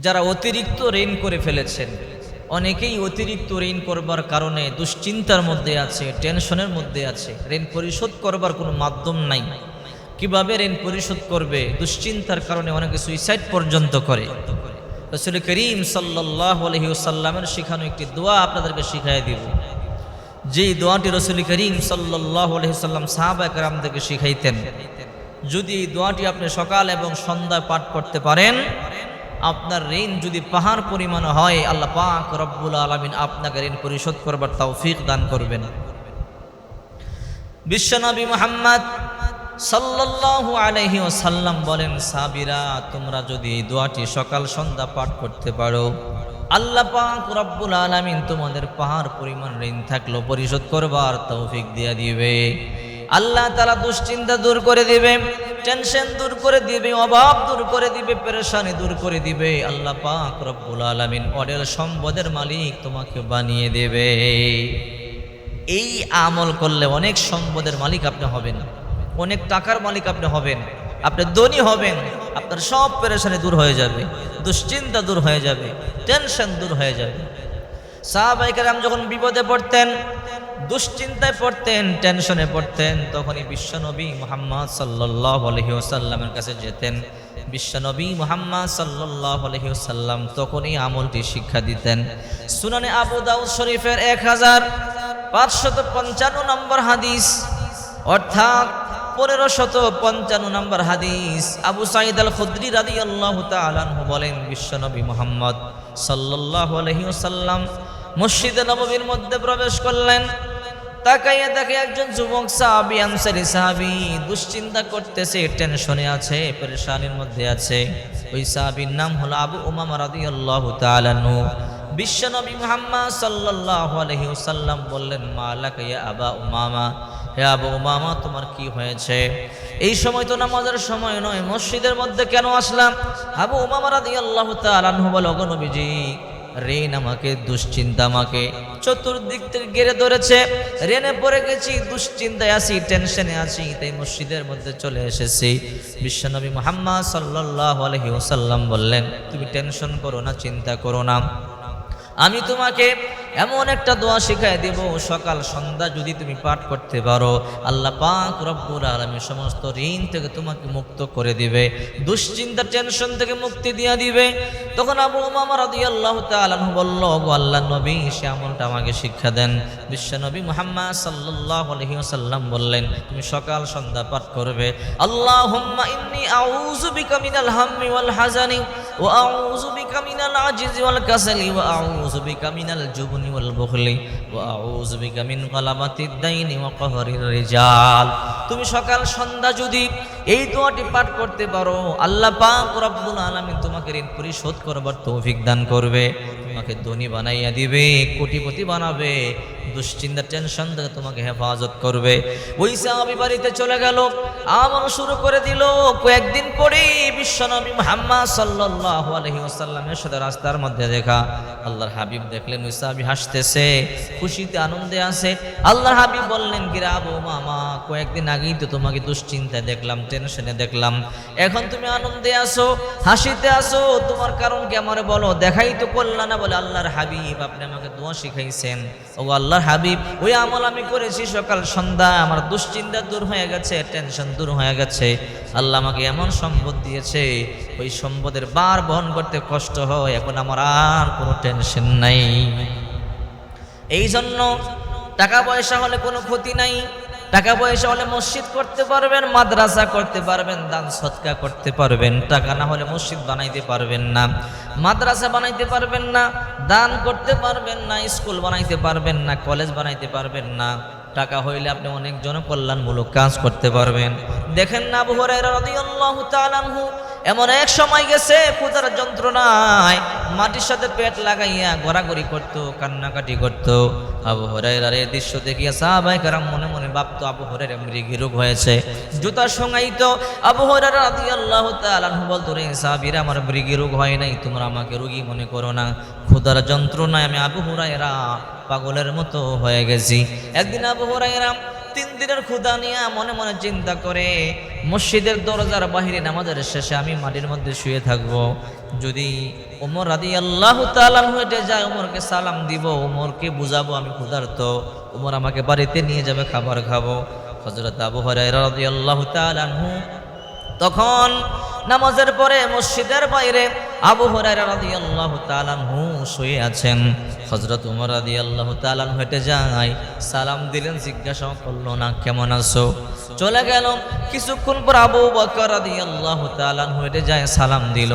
যারা অতিরিক্ত ঋণ করে ফেলেছেন, অনেকেই অতিরিক্ত ঋণ করবার কারণে দুশ্চিন্তার মধ্যে আছে টেনশনের মধ্যে আছে। ঋণ পরিশোধ করবার কোনো মাধ্যম নাই। কীভাবে ঋণ পরিশোধ করবে? দুশ্চিন্তার কারণে অনেকে সুইসাইড পর্যন্ত করে। রসুল করিম সাল্লাহ আলহিউসাল্লামের শেখানো একটি দোয়া আপনাদেরকে শিখাই দিব। যেই দোয়াটি রসুল করিম সাল্লাহ আলহিসাল্লাম সাহাবা একরামদেরকে শিখাইতেন। যদি এই দোয়াটি আপনি সকাল এবং সন্ধ্যায় পাঠ করতে পারেন আপনার ঋণ যদি পাহাড় পরিমাণ হয়, আল্লাহ পাক রব্বুল আলমিন আপনাকে ঋণ পরিশোধ করবার তৌফিক দান করবেন। বিশ্বনবী মোহাম্মদ সাল্লাল্লাহু আলাইহি সাল্লাম বলেন, সাবিরা, তোমরা যদি এই দোয়াটি সকাল সন্ধ্যা পাঠ করতে পারো, আল্লাহ পাক রব্বুল আলামিন তোমাদের পাহাড় পরিমাণ ঋণ থাকল পরিশোধ করবার তৌফিক দিয়া দিবে। আল্লাহ তালা দুশ্চিন্তা দূর করে দিবে। টেনশন দূর করে দিবে, অভাব দূর করে দিবে, পেরেশানি দূর করে দিবে। আল্লাহ পাক রব্বুল আলামিন অডেল সম্পদের মালিক তোমাকে বানিয়ে দেবে। এই আমল করলে অনেক সম্পদের মালিক আপনি হবেন, অনেক টাকার মালিক আপনি হবেন, আপনি ধনী হবেন, আপনার সব পেরেশানি দূর হয়ে যাবে, দুশ্চিন্তা দূর হয়ে যাবে, টেনশন দূর হয়ে যাবে। সাহাবাইকার যখন বিপদে পড়তেন দুশ্চিন্তায় পড়তেন, টেনশনে পড়তেন, তখনই বিশ্বনবী মোহাম্মদ সাল্লাহ আলহিউসাল্লামের কাছে যেতেন। বিশ্বনবী মোহাম্মদ সাল্লাহ আলহিউসাল্লাম তখনই আমলটি শিক্ষা দিতেন। সুনানে আবু দাউদ শরীফের এক হাজার পাঁচশত পঞ্চান্ন নম্বর হাদিস, অর্থাৎ পনেরো শত পঞ্চান্ন নম্বর হাদিস। আবু সাইদ আল খুদ্রি রাদি আল্লাহ বলেন, বিশ্বনবী মোহাম্মদ সাল্লাহ আলহিউসাল্লাম মসজিদে নববীর মধ্যে প্রবেশ করলেন। তাকাইয়া দেখে একজন যুবক সাহাবি, আনসারি সাহাবি দুশ্চিন্তা করতেছে, টেনশনে আছে, পেরেশানির মধ্যে আছে। ওই সাহাবির নাম হলো আবু উমামা রাদিয়াল্লাহু তাআলাহু বিশ্বনবী মুহাম্মদ সাল্লাল্লাহু আলাইহি ওয়াসাল্লাম বললেন, মালাকা ইয়া আবা উমামা, হে আবু উমামা, তোমার কি হয়েছে? এই সময় তো নামাজের সময় নয়, মসজিদের মধ্যে কেন আসলাম? আবু উমামা রাদিয়াল্লাহু তাআলাহু বলে, ওগো নবীজি রেন আমাকে, দুশ্চিন্তা আমাকে। চতুর্দিক থেকে ঘিরে ধরেছে। রেনে পড়ে গেছি, দুশ্চিন্তায় আছি, টেনশনে আছি, তাই মসজিদের মধ্যে চলে এসেছি। বিশ্বনবী মোহাম্মদ সাল্লাহ আলহি ওসাল্লাম বললেন, তুমি টেনশন করো না, চিন্তা করো না। আমি তোমাকে এমন একটা দোয়া শিখাই দেব, সকাল, সন্ধ্যা যদি তুমি পাঠ করতে পারো, আল্লাহ পাক রব্বুল আলমী সমস্ত ঋণ থেকে তোমাকে মুক্ত করে দিবে দুশ্চিন্তা টেনশন থেকে মুক্তি দিয়ে দিবে। তখন আবু মামা রাদি আল্লাহ তালু বলল গো আল্লাহ নবী, সে আমলটা আমাকে শিক্ষা দেন। বিশ্বনবী মোহাম্মদ সাল্লাহ আলহি সাল্লাম বললেন, তুমি সকাল, সন্ধ্যা পাঠ করবে। আল্লাহ ইন্নি আউযু বিকা হাম্মি ওয়াল হাজানি ওয়া আউযু বিকা আজিজি ওয়াল কাসালি ওয়াল والبخل وأعوذ بك من غلبة الدين وقهر الرجال তুমি সকাল সন্ধ্যা যদি এই দোয়াটি পাঠ করতে পারো, আল্লাহ পাক রব্বুল আলামিন তোমাকে ঋণ পরিশোধ করবার তৌফিক দান করবে, তোমাকে ধনী বানাইয়া দিবে, কোটিপতি বানাবে দুশ্চিন্তা টেনশন থেকে তোমাকে হেফাজত করবে। ওই সাহাবি বাড়িতে চলে গেল, আমল শুরু করে দিল। কয়েকদিন পরেই বিশ্বনবী মুহাম্মদ আলাইহি ওয়াসাল্লামের সাথে রাস্তার মধ্যে দেখা। আল্লাহর হাবিব দেখলেন, ওই সাহাবি হাসতেছে, খুশিতে আনন্দে আছে। আল্লাহর হাবিব বললেন গিরাবো মামা, কয়েকদিন আগেই তো তোমাকে দুশ্চিন্তায় দেখলাম টেনশনে দেখলাম। এখন তুমি আনন্দে আসো হাসিতে আসো তোমার কারণ কি আমারে বলো? দেখাই তো করলা না বলে, আল্লাহর হাবিব, আপনি আমাকে দোয়া শিখাইছেন। ও আল্লাহর হাবিব, ওই আমল আমি করেছি সকাল সন্ধ্যা, আমার দুশ্চিন্তা দূর হয়ে গেছে টেনশন দূর হয়ে গেছে। আল্লাহ আমাকে এমন সম্পদ দিয়েছে, ওই সম্পদের বার বহন করতে কষ্ট হয়, এখন আমার আর কোনো টেনশন নাই। এই জন্য টাকা পয়সা হলে কোনো ক্ষতি নাই। টাকা পয়সা হলে মসজিদ করতে পারবেন, মাদ্রাসা করতে পারবেন, দান সৎকা করতে পারবেন, টাকা না হলে মসজিদ বানাইতে পারবেন না, মাদ্রাসা বানাইতে পারবেন না, দান করতে পারবেন না, স্কুল বানাইতে পারবেন না, কলেজ বানাইতে পারবেন না, টাকা হইলে আপনি অনেক জনকল্যাণমূলক কাজ করতে পারবেন। দেখেন না আনহু, এমন এক সময় গেছে ক্ষুধার যন্ত্রণায় মাটির সাথে পেট লাগাইয়া ঘোরাঘুরি করতো, কান্নাকাটি করতো। আবু দৃশ্য দেখিয়া সাহাবাই কারাম মনে মনে ভাবতো আবু হরের মৃগী রোগ হয়েছে। জুতার সঙ্গাই তো আবু হরের আদি আল্লাহ তালান বলতো, রে সাবির আমার মৃগী রোগ হয় নাই, তোমরা আমাকে রোগী মনে করো না। ক্ষুদার যন্ত্রণায় আমি আবু হরাইরা পাগলের মতো হয়ে গেছি। একদিন আবু এরাম তিন দিনের ক্ষুদা নিয়ে মনে মনে চিন্তা করে মসজিদের দরজার বাহিরে নামাজের শেষে আমি মাটির মধ্যে শুয়ে থাকব। যদি ওমর রাদি আল্লাহ তালান হেঁটে যায়, ওমরকে সালাম দিব, ওমরকে বুঝাবো আমি ক্ষুধার্ত। ওমর আমাকে বাড়িতে নিয়ে যাবে, খাবার খাব। হজরত আবু হরাইরা আল্লাহ আনহু তখন নামাজের পরে মসজিদের বাইরে আবু তাআলা আনহু শুয়ে আছেন। হজরত উমর রাদিয়াল্লাহু তাআলা আনহু হেঁটে যায়, সালাম দিলেন জিজ্ঞাসা করল, না, কেমন আছো? চলে গেল। কিছুক্ষণ পর আবু বকর রাদিয়াল্লাহু তাআলা হেঁটে যায়, সালাম দিল।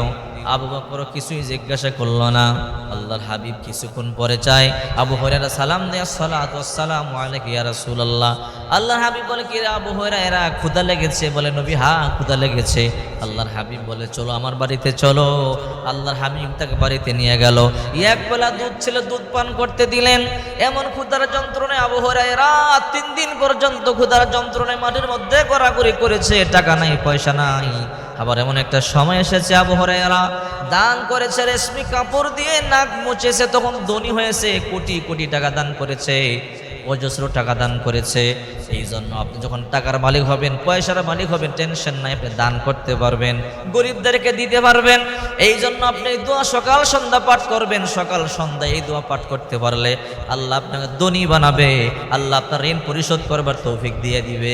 আবু বকর কিছুই জিজ্ঞাসা করল না। আল্লাহর হাবিব কিছুক্ষণ পরে চায়, আবু হরিয়ারা সালাম দেয়া, সালাত আলিক আলাইকা ইয়া আল্লাহর হাবিব বলে কি আবু এরা ক্ষুদা লেগেছে বলে নবী, হা ক্ষুদা লেগেছে। আল্লাহর হাবিব বলে, চলো আমার বাড়িতে, চলো। আল্লাহর হাবিব তাকে বাড়িতে নিয়ে গেল। এক বেলা দুধ ছিল, দুধ পান করতে দিলেন। এমন ক্ষুদার যন্ত্রণায় আবু এরা তিন দিন পর্যন্ত ক্ষুদার যন্ত্রণায় মাটির মধ্যে কড়াকড়ি করেছে। টাকা নাই, পয়সা নাই। আবার এমন একটা সময় এসেছে আবু হরাইরা দান করেছে, রেশমি কাপড় দিয়ে নাক মুছেছে, তখন ধনী হয়েছে, কোটি কোটি টাকা দান করেছে। অজস্র টাকা দান করেছে। এই জন্য আপনি যখন টাকার মালিক হবেন, পয়সার মালিক হবেন টেনশন নাই, আপনি দান করতে পারবেন, গরিবদেরকে দিতে পারবেন। এই জন্য আপনি দোয়া সকাল সন্ধ্যা পাঠ করবেন, সকাল সন্ধ্যা এই দোয়া পাঠ করতে পারলে আল্লাহ আপনাকে ধনী বানাবে, আল্লাহ আপনার ঋণ পরিশোধ করবার তৌফিক দিয়ে দিবে।